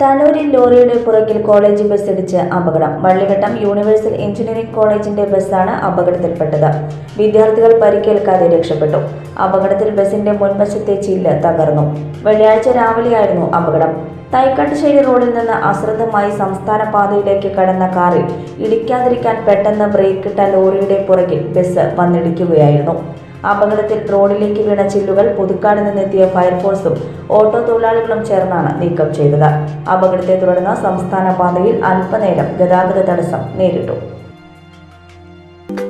തലൂരിൽ ലോറിയുടെ പുറകിൽ college bus ഇടിച്ച് അപകടം. വള്ളിവട്ടം യൂണിവേഴ്സൽ എഞ്ചിനീയറിംഗ് കോളേജിന്റെ ബസ്സാണ് അപകടത്തിൽപ്പെട്ടത്. വിദ്യാർത്ഥികൾ പരിക്കേൽക്കാതെ രക്ഷപ്പെട്ടു. അപകടത്തിൽ ബസിന്റെ മുൻവശത്തെ ചില്ല് തകർന്നു. വെള്ളിയാഴ്ച രാവിലെയായിരുന്നു അപകടം. തൈക്കാട്ടുശ്ശേരി റോഡിൽ നിന്ന് അശ്രദ്ധമായി സംസ്ഥാന പാതയിലേക്ക് കടന്ന കാറിൽ ഇടിക്കാതിരിക്കാൻ പെട്ടെന്ന് ബ്രേക്കിട്ട ലോറിയുടെ പുറകിൽ ബസ് വന്നിടിക്കുകയായിരുന്നു. അപകടത്തിൽ റോഡിലേക്ക് വീണ ചില്ലുകൾ പുതുക്കാട് നിന്നെത്തിയ ഫയർഫോഴ്സും ഓട്ടോ തൊഴിലാളികളും ചേർന്നാണ് നീക്കം ചെയ്തത്. അപകടത്തെ തുടർന്ന് സംസ്ഥാന പാതയിൽ അല്പനേരം ഗതാഗത തടസ്സം നേരിട്ടു.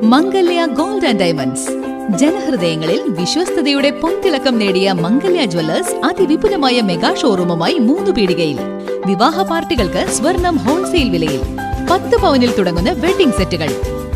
Mangalya gold and diamonds. ജനഹൃദയങ്ങളിൽ വിശ്വസ്തയുടെ പൊൻതിളക്കം നേടിയ മംഗല്യ ജ്വല്ലേഴ്സ് അതിവിപുലമായ മെഗാ ഷോറൂമുമായി മൂന്ന് പീടികയിൽ. വിവാഹ പാർട്ടികൾക്ക് സ്വർണം ഹോൾസെയിൽ വിലയിൽ. പത്ത് പവനിൽ തുടങ്ങുന്ന വെഡിംഗ് സെറ്റുകൾ.